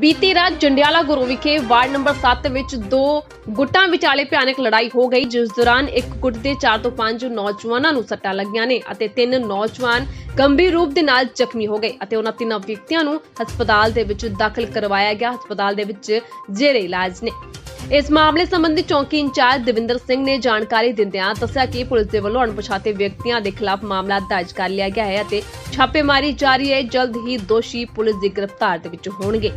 ਬੀਤੀ ਰਾਤ ਜੰਡਿਆਲਾ ਗੁਰੂ ਵਿਖੇ ਵਾਰਡ ਨੰਬਰ 7 ਵਿੱਚ ਦੋ ਗੁੱਟਾਂ ਵਿਚਾਲੇ ਭਿਆਨਕ ਲੜਾਈ ਹੋ ਗਈ, ਜਿਸ ਦੌਰਾਨ ਇੱਕ ਗੁੱਟ ਦੇ 4 ਤੋਂ 5 ਨੌਜਵਾਨਾਂ ਨੂੰ ਸੱਟਾਂ ਲੱਗੀਆਂ ਨੇ ਅਤੇ ਤਿੰਨ ਨੌਜਵਾਨ ਗੰਭੀਰ ਰੂਪ ਦੇ ਨਾਲ ਜ਼ਖਮੀ ਹੋ ਗਏ ਅਤੇ ਉਹਨਾਂ ਤਿੰਨਾਂ ਵਿਅਕਤੀਆਂ ਨੂੰ ਹਸਪਤਾਲ ਦੇ ਵਿੱਚ ਦਾਖਲ ਕਰਵਾਇਆ ਗਿਆ। ਹਸਪਤਾਲ ਦੇ ਵਿੱਚ ਜੇਰੇ ਇਲਾਜ ਨੇ। ਇਸ ਮਾਮਲੇ ਸੰਬੰਧੀ ਚੌਂਕੀ ਇੰਚਾਰਜ ਦਵਿੰਦਰ ਸਿੰਘ ਨੇ ਜਾਣਕਾਰੀ ਦਿੰਦਿਆਂ ਦੱਸਿਆ ਕਿ ਪੁਲਿਸ ਦੇ ਵੱਲੋਂ ਅਣਪਛਾਤੇ ਵਿਅਕਤੀਆਂ ਦੇ ਖਿਲਾਫ ਮਾਮਲਾ ਦਰਜ ਕਰ ਲਿਆ ਗਿਆ ਹੈ ਅਤੇ ਛਾਪੇਮਾਰੀ ਜਾਰੀ ਹੈ। ਜਲਦ ਹੀ ਦੋਸ਼ੀ ਪੁਲਿਸ ਦੀ ਗ੍ਰਿਫਤਾਰ ਦੇ ਵਿੱਚ ਹੋਣਗੇ।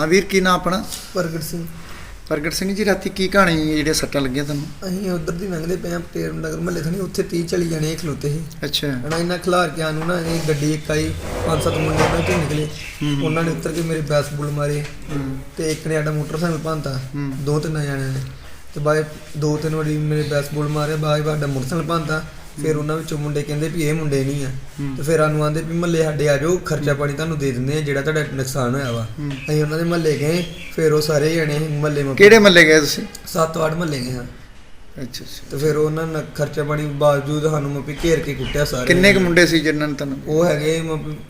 ਹਾਂ ਵੀਰ ਕੀ ਨਾਂ ਆਪਣਾ? ਪ੍ਰਗਟ ਸਿੰਘ। ਪ੍ਰਗਟ ਸਿੰਘ ਜੀ ਰਾਤੀ ਕੀ ਕਹਾਣੀ ਹੈ ਜਿਹੜੇ ਸੱਟਾਂ ਲੱਗੀਆਂ ਤੁਹਾਨੂੰ? ਅਸੀਂ ਉਧਰ ਦੀ ਲੰਘਦੇ ਪਏ ਆ ਪਟੇਰ ਨਗਰ ਮਹੱਲੇ ਥਣੀ ਉੱਥੇ 30 ਚਲੀ ਜਾਣੇ ਖਲੋਤੇ ਸੀ। ਅੱਛਾ। ਹਣਾ ਇਹਨਾਂ ਖਿਲਾਰ ਕੇ ਆਨੂੰ ਨਾ ਇਹ ਗੱਡੀ ਇੱਕ ਆਈ ਪੰਜ ਸੱਤ ਮੁੰਡੇ ਉਹਨਾਂ ਚੋਂ ਨਿਕਲੇ। ਉਹਨਾਂ ਨੇ ਉੱਤਰ ਕੇ ਮੇਰੇ ਬੈਸਬੁੱਲ ਮਾਰੇ। ਤੇ ਇੱਕ ਨੇ ਸਾਡਾ ਮੋਟਰਸਾਈਕਲ ਭੰਨਤਾ। ਦੋ ਤਿੰਨ ਜਣਿਆਂ ਨੇ। ਤੇ ਬਾਅਦ ਦੋ ਤਿੰਨ ਵਾਰੀ ਮੇਰੇ ਬੈਸਬੁੱਲ ਮਾਰੇ ਬਾਅਦ ਸਾਡਾ ਮੋਟਰਸਾਈਕਲ ਭੰਨਤਾ। ਫਿਰ ਉਹਨਾਂ ਵਿੱਚੋਂ ਮੁੰਡੇ ਕਹਿੰਦੇ ਵੀ ਇਹ ਮੁੰਡੇ ਨਹੀਂ ਆ। ਤੇ ਫਿਰ ਸਾਨੂੰ ਆਂਦੇ ਵੀ ਮਹੱਲੇ ਸਾਡੇ ਆ ਜਾਓ ਖਰਚਾ ਪਾਣੀ ਤੁਹਾਨੂੰ ਦੇ ਦਿੰਦੇ ਆ ਜਿਹੜਾ ਤੁਹਾਡਾ ਨੁਕਸਾਨ ਹੋਇਆ ਵਾ। ਅਸੀਂ ਉਹਨਾਂ ਦੇ ਮਹੱਲੇ ਗਏ ਫਿਰ ਉਹ ਸਾਰੇ ਜਣੇ ਮਹੱਲੇ ਮਾ ਕਿਹੜੇ ਮੱਲੇ ਗਏ ਤੁਸੀਂ? ਸੱਤ ਵਾਰ ਮਹੱਲੇ ਗਏ ਹਾਂ। ਅੱਛਾ ਅੱਛਾ। ਤੇ ਫਿਰ ਉਹਨਾਂ ਨੇ ਖਰਚਾ ਪਾਣੀ ਬਾਵਜੂਦ ਸਾਨੂੰ ਮੱਪੀ ਘੇਰ ਕੇ ਕੁੱਟਿਆ ਸਾਰੇ ਕਿੰਨੇ ਕੁ ਮੁੰਡੇ ਸੀ ਜਿਨ੍ਹਾਂ ਨੇ ਤੁਹਾਨੂੰ ਉਹ ਹੈਗੇ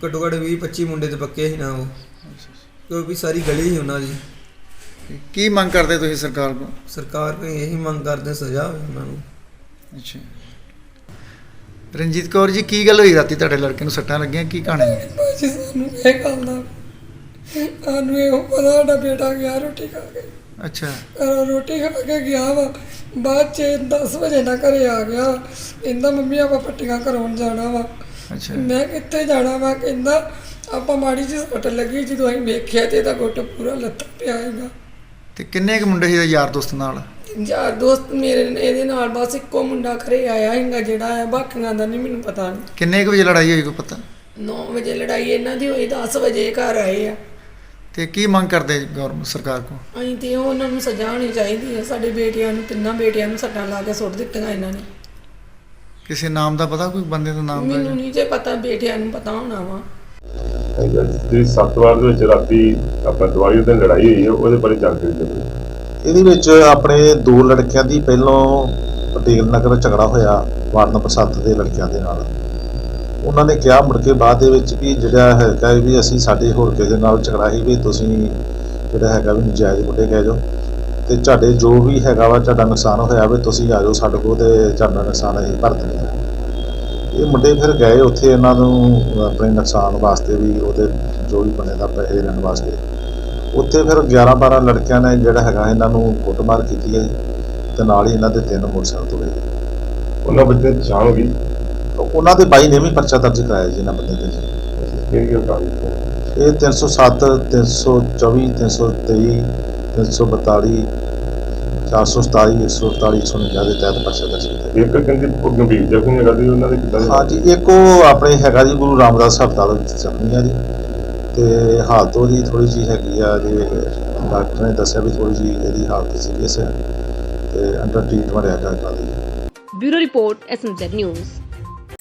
ਘੱਟੋ ਘੱਟ 20 25 ਮੁੰਡੇ ਤੇ ਪੱਕੇ ਸੀ ਨਾ ਉਹ। ਕਿਉਂਕਿ ਸਾਰੀ ਗਲੀ ਸੀ ਉਹਨਾਂ ਦੀ। ਕੀ ਮੰਗ ਕਰਦੇ ਤੁਸੀਂ ਸਰਕਾਰ ਕੋਲ? ਸਰਕਾਰ ਕੋਲ ਇਹੀ ਮੰਗ ਕਰਦੇ ਸਜ਼ਾ ਹੋਵੇ ਉਹਨਾਂ ਨੂੰ। ਅੱਛਾ। ਰਣਜੀਤ ਕੌਰ ਜੀ ਕੀ ਗੱਲ ਹੋਈ? ਰਾਤੀ ਤੁਹਾਡੇ ਲੜਕੇ ਨੂੰ ਸੱਟਾਂ ਲੱਗੀਆਂ ਕੀ ਕਹਾਣੀ ਹੈ? ਭਾਜੀ ਸਾਨੂੰ ਇਹ ਗੱਲ ਦਾ ਸਾਨੂੰ ਇਹ ਪਤਾ ਸਾਡਾ ਬੇਟਾ ਗਿਆ ਰੋਟੀ ਖਾ ਕੇ। ਅੱਛਾ। ਘਰੋਂ ਰੋਟੀ ਖਾ ਕੇ ਗਿਆ ਵਾ। ਬਾਅਦ ਚ 10 ਵਜੇ ਨਾ ਘਰੇ ਆ ਗਿਆ। ਕਹਿੰਦਾ ਮੰਮੀ ਆਪਾਂ ਪੱਟੀਆਂ ਕਰਾਉਣ ਜਾਣਾ ਵਾ। ਅੱਛਾ। ਮੈਂ ਕਿੱਥੇ ਜਾਣਾ ਵਾ? ਕਹਿੰਦਾ ਆਪਾਂ ਮਾੜੀ ਜਿਹੀ ਸੱਟ ਲੱਗੀ ਜਦੋਂ ਅਸੀਂ ਵੇਖਿਆ ਤੇ ਇਹਦਾ ਗੁੱਟ ਪੂਰਾ ਲੱਤਾਂ ਪਿਆ ਹੈਗਾ। ਤੇ ਕਿੰਨੇ ਕੁ ਮੁੰਡੇ ਸੀ ਇਹਦੇ ਯਾਰ ਦੋਸਤ ਨਾਲ? ਯਾਰ ਦੋਸਤ ਮੇਰੇ ਨੇ ਇਹਦੇ ਨਾਲ ਬਸ ਇੱਕੋ ਮੁੰਡਾ ਘਰੇ ਆਇਆ ਹੈਗਾ ਜਿਹੜਾ ਹੈ ਬਾਕੀਆਂ ਦਾ ਨਹੀਂ ਮੈਨੂੰ ਪਤਾ। ਕਿੰਨੇ ਕੁ ਵਜੇ ਲੜਾਈ ਹੋਈ ਕੋਈ ਪਤਾ? 9 ਵਜੇ ਲੜਾਈ ਇਹਨਾਂ ਦੀ ਹੋਈ 10 ਵਜੇ ਘਰ ਆਏ ਆ। ਤੇ ਕੀ ਮੰਗ ਕਰਦੇ ਗਵਰਨਮੈਂਟ ਸਰਕਾਰ ਕੋਲ? ਅਸੀਂ ਤੇ ਉਹਨਾਂ ਨੂੰ ਸਜ਼ਾ ਹੋਣੀ ਚਾਹੀਦੀ ਹੈ ਸਾਡੇ ਬੇਟਿਆਂ ਨੂੰ ਤਿੰਨਾਂ ਬੇਟਿਆਂ ਨੂੰ ਸੱਟਾਂ ਲਾ ਕੇ ਸੁੱਟ ਦਿੱਤੀਆਂ ਇਹਨਾਂ ਨੇ। ਕਿਸੇ ਨਾਮ ਦਾ ਪਤਾ ਕੋਈ ਬੰਦੇ ਦਾ ਨਾਮ ਮੈਨੂੰ ਨਹੀਂ ਜੇ ਪਤਾ ਬੇਟਿਆਂ ਨੂੰ ਪਤਾ ਹੋਣਾ ਵਾ। ਜਿਹੜੀ ਸੱਤਵਾਰ ਦੇ ਵਿੱਚ ਰਾਤੀ ਆਪਾਂ ਦਵਾਈ ਉਹਦੇ ਲੜਾਈ ਹੋਈ ਹੈ ਉਹਦੇ ਬਾਰੇ ਜਾਣਕਾਰੀ ਦਿਓ। ਇਹਦੇ ਵਿੱਚ ਆਪਣੇ ਦੋ ਲੜਕਿਆਂ ਦੀ ਪਹਿਲੋਂ ਪਟੇਲ ਨਗਰ ਝਗੜਾ ਹੋਇਆ ਵਾਰਡ ਨੰਬਰ 7 ਦੇ ਲੜਕਿਆਂ ਦੇ ਨਾਲ। ਉਹਨਾਂ ਨੇ ਕਿਹਾ ਮੁੜ ਕੇ ਬਾਅਦ ਦੇ ਵਿੱਚ ਵੀ ਜਿਹੜਾ ਹੈਗਾ ਵੀ ਅਸੀਂ ਸਾਡੇ ਹੋਰ ਕਿਸੇ ਨਾਲ ਝਗੜਾ ਸੀ ਵੀ ਤੁਸੀਂ ਜਿਹੜਾ ਹੈਗਾ ਵੀ ਨਜਾਇਜ਼ ਮੁੰਡੇ ਕਹਿ ਜਾਓ ਤੇ ਤੁਹਾਡੇ ਜੋ ਵੀ ਹੈਗਾ ਵਾ ਤੁਹਾਡਾ ਨੁਕਸਾਨ ਹੋਇਆ ਵੀ ਤੁਸੀਂ ਆ ਜਾਓ ਸਾਡੇ ਕੋਲ ਤੇ ਤੁਹਾਡਾ ਨੁਕਸਾਨ ਅਸੀਂ ਭਰ ਦਿੰਦੇ ਹਾਂ। ਇਹ ਮੁੰਡੇ ਫਿਰ ਗਏ ਉੱਥੇ ਇਹਨਾਂ ਨੂੰ ਆਪਣੇ ਨੁਕਸਾਨ ਵਾਸਤੇ ਵੀ ਉਹਦੇ ਜੋ ਵੀ ਬਣੇ ਦਾ ਪੈਸੇ ਦੇਣ ਵਾਸਤੇ। ਉੱਥੇ ਫਿਰ 11 12 ਲੜਕਿਆਂ ਨੇ ਜਿਹੜਾ ਹੈਗਾ ਇਹਨਾਂ ਨੂੰ ਕੁੱਟਮਾਰ ਕੀਤੀ ਹੈ ਤੇ ਨਾਲ ਹੀ ਇਹਨਾਂ ਦੇ ਤਿੰਨ ਮੋਟਰਸਾਈਕਲ ਤੋੜੇ ਉਹਨਾਂ ਬੱਚੇ ਦੀ ਪਛਾਣ ਹੋ ਗਈ? ਉਹਨਾਂ ਦੇ ਬਾਈ ਨੇ ਵੀ ਪਰਚਾ ਦਰਜ ਕਰਾਇਆ ਜੀ ਇਹਨਾਂ ਬੰਦੇ ਤੇ ਜੀ। ਕਿਹੜੀ ਇਹ 307 324 323 342 447 148 149 ਦੇ ਤਹਿਤ ਪਰਚਾ ਦਰਜ ਕੀਤਾ ਇੱਕ ਕਹਿੰਦੇ ਉਹ ਗੰਭੀਰ ਜ਼ਖਮੀ ਹੈਗਾ ਉਹਨਾਂ ਦੇ ਕਿੱਦਾਂ ਹਾਂਜੀ ਇੱਕ ਉਹ ਆਪਣੇ ਹੈਗਾ ਜੀ ਗੁਰੂ ਰਾਮਦਾਸ ਹਸਪਤਾਲ ਵਿੱਚ ਆ ਜੀ। ਤੇ ਹਾਲਤ ਉਹਦੀ ਥੋੜੀ ਜੀ ਹੈਗੀ ਆ ਜੀ ਡਾਕਟਰ ਨੇ ਦੱਸਿਆ ਵੀ ਥੋੜੀ ਜੀ ਇਹਦੀ ਹਾਲਤ ਸੀਰੀਅਸ ਹੈ ਤੇ ਅੰਡਰ ਟ੍ਰੀਟਮੈਂਟ ਹੈਗਾ ਕਾਦੀ ਬਿਊਰੋ ਰਿਪੋਰਟ ਐਸਐਮਜ਼ੈਡ ਨਿਊਜ਼।